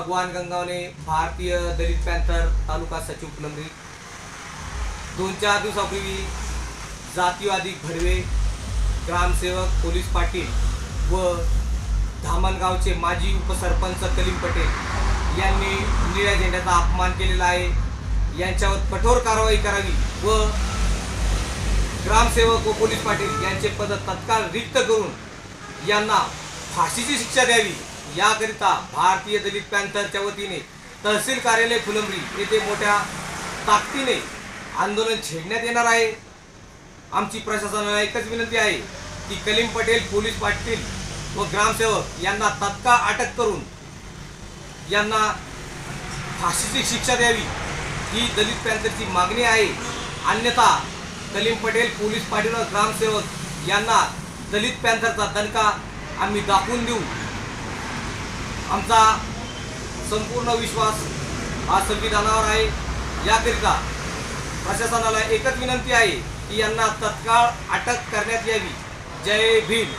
भगवान गंगावणे भारतीय दलित पॅन्थर तालुका सचिव फुलंब्री दोन चार दिवसापूर्वी जातीवादी भडवे ग्रामसेवक पोलीस पाटील व धामणगावचे माजी उपसरपंच कलीम पटेल यांनी निळ्या झेंड्याचा अपमान केलेला आहे. यांच्यावर कठोर कारवाई करावी व ग्रामसेवक व पोलीस पाटील यांचे पद तत्काळ रिक्त करून यांना फाशीची शिक्षा द्यावी. याकरिता भारतीय दलित पॅन्थरच्या वतीने तहसील कार्यालय फुलंब्री येथे मोठ्या ताकदीने आंदोलन छेडण्यात येणार आहे. आमची प्रशासनाला एकच विनंती आहे की कलीम पटेल पोलीस पाटील व ग्रामसेवक यांना तत्काळ अटक करून यांना फाशीची शिक्षा द्यावी. ही दलित पॅन्थरची मागणी आहे. अन्यथा कलीम पटेल पोलीस पाटील व ग्रामसेवक यांना दलित पॅन्थरचा दणका आम्ही दाखवून देऊ. आमचा संपूर्ण विश्वास हा संविधानावर आहे. याकरिता प्रशासनाला एकच विनंती आहे की यांना तत्काळ अटक करण्यात यावी. जय भीम.